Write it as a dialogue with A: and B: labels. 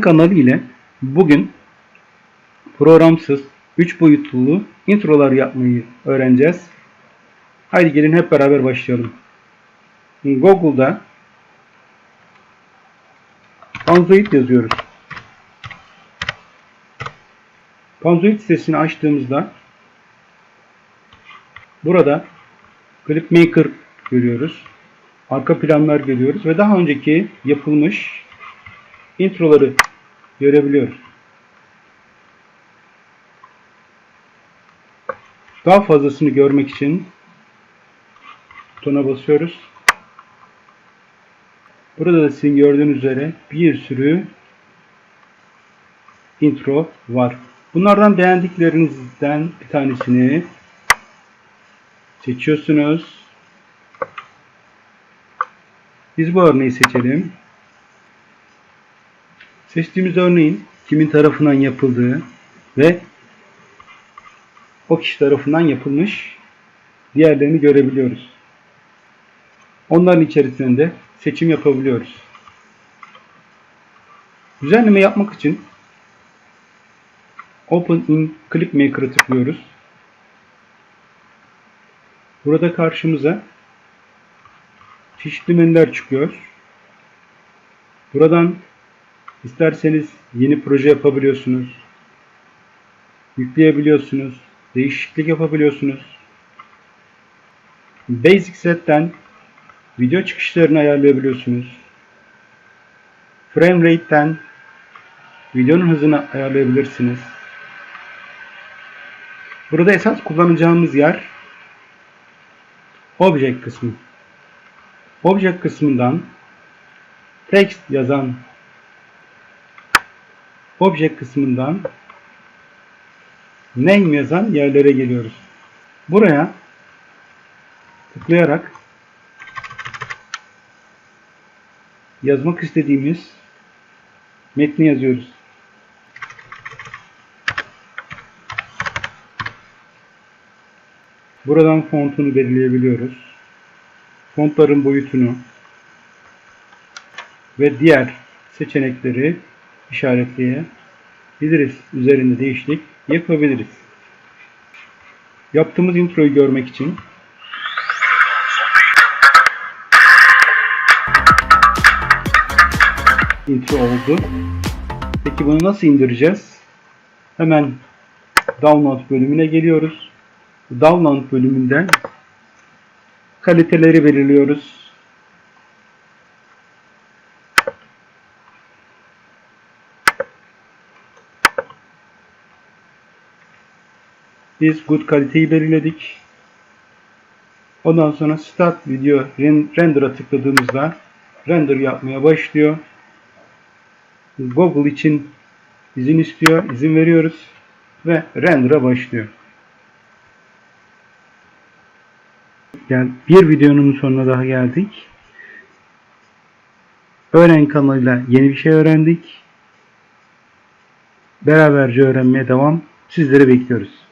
A: kanalı ile bugün programsız 3 boyutlu introlar yapmayı öğreneceğiz. Haydi gelin hep beraber başlayalım. Google'da Panzoid yazıyoruz. Panzoid sitesini açtığımızda burada Clipmaker görüyoruz. Arka planlar görüyoruz ve daha önceki yapılmış introları görebiliyoruz. Daha fazlasını görmek için butona basıyoruz. Burada da sizin gördüğünüz üzere bir sürü intro var. Bunlardan beğendiklerinizden bir tanesini seçiyorsunuz. Biz bu örneği seçelim. Seçtiğimiz örneğin kimin tarafından yapıldığı ve o kişi tarafından yapılmış diğerlerini görebiliyoruz. Onların içerisinde seçim yapabiliyoruz. Düzenleme yapmak için Open in Clipmaker'ı tıklıyoruz. Burada karşımıza çeşitli menüler çıkıyor. Buradan isterseniz yeni proje yapabiliyorsunuz. Yükleyebiliyorsunuz. Değişiklik yapabiliyorsunuz. Basic Set'ten video çıkışlarını ayarlayabiliyorsunuz. Frame Rate'ten videonun hızını ayarlayabilirsiniz. Burada esas kullanacağımız yer Object kısmı. Object kısmından text yazan Object kısmından name yazan yerlere geliyoruz. Buraya tıklayarak yazmak istediğimiz metni yazıyoruz. Buradan fontunu belirleyebiliyoruz. Fontların boyutunu ve diğer seçenekleri işaretleyebiliriz. Üzerinde değişiklik yapabiliriz. Yaptığımız introyu görmek için intro oldu. Peki bunu nasıl indireceğiz? Hemen download bölümüne geliyoruz. Download bölümünden kaliteleri belirliyoruz. Biz good kaliteyi belirledik. Ondan sonra Start Video Render'a tıkladığımızda render yapmaya başlıyor. Google için izin istiyor. izin veriyoruz. Ve render'a başlıyor. Yani bir videonun sonuna daha geldik. Öğren kanalıyla yeni bir şey öğrendik. Beraberce öğrenmeye devam. Sizleri bekliyoruz.